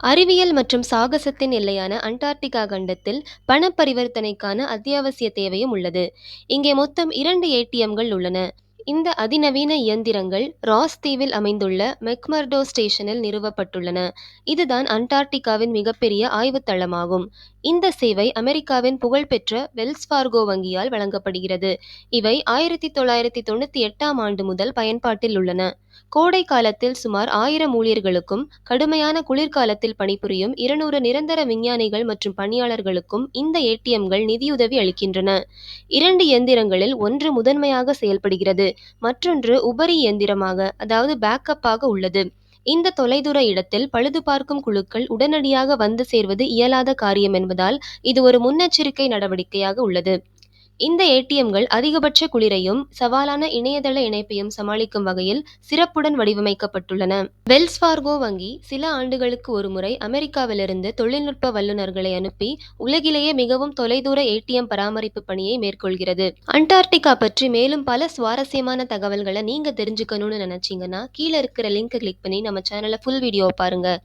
அறிவியல் மற்றும் சாகசத்தின் எல்லையான அண்டார்டிகா கண்டத்தில் பணப் பரிவர்த்தனைக்கான அத்தியாவசிய தேவையும் உள்ளது. இங்கே மொத்தம் இரண்டு ஏடிஎம்கள் உள்ளன. இந்த அதிநவீன இயந்திரங்கள் ராஸ் தீவில் அமைந்துள்ள மெக்மர்டோ ஸ்டேஷனில் நிறுவப்பட்டுள்ளன. இதுதான் அண்டார்டிகாவின் மிகப்பெரிய ஆய்வுத்தளமாகும் இந்த சேவை அமெரிக்காவின் புகழ்பெற்ற வெல்ஸ்பார்கோ வங்கியால் வழங்கப்படுகிறது. இவை ஆயிரத்தி தொள்ளாயிரத்தி தொண்ணூத்தி எட்டாம் ஆண்டு முதல் பயன்பாட்டில் உள்ளன. கோடை காலத்தில் சுமார் ஆயிரம் ஊழியர்களுக்கும் கடுமையான குளிர்காலத்தில் பணிபுரியும் இருநூறு நிரந்தர விஞ்ஞானிகள் மற்றும் பணியாளர்களுக்கும் இந்த ஏடிஎம்கள் நிதியுதவி அளிக்கின்றன. இரண்டு இயந்திரங்களில் ஒன்று முதன்மையாக செயல்படுகிறது. மற்றொன்று உபரி இயந்திரமாக அதாவது பேக்கப்பாக உள்ளது. இந்த தொலைதூர இடத்தில் பழுதுபார்க்கும் குழுக்கள் உடனடியாக வந்து சேர்வது இயலாத காரியம் என்பதால் இது ஒரு முன்னெச்சரிக்கை நடவடிக்கையாக உள்ளது. இந்த ஏடிஎம்கள் அதிகபட்ச குளிரையும் சவாலான இணையதள இணைப்பையும் சமாளிக்கும் வகையில் சிறப்புடன் வடிவமைக்கப்பட்டுள்ளன. வெல்ஸ் ஃபார்கோ வங்கி சில ஆண்டுகளுக்கு ஒருமுறை அமெரிக்காவிலிருந்து தொழில்நுட்ப வல்லுனர்களை அனுப்பி உலகிலேயே மிகவும் தொலைதூர ஏடிஎம் பராமரிப்பு பணியை மேற்கொள்கிறது. அண்டார்டிகா பற்றி மேலும் பல சுவாரஸ்யமான தகவல்களை நீங்க தெரிஞ்சுக்கணும்னு நினைச்சீங்கன்னா கீழே இருக்கிற லிங்க் கிளிக் பண்ணி நம்ம சேனலை ஃபுல் வீடியோ பாருங்க.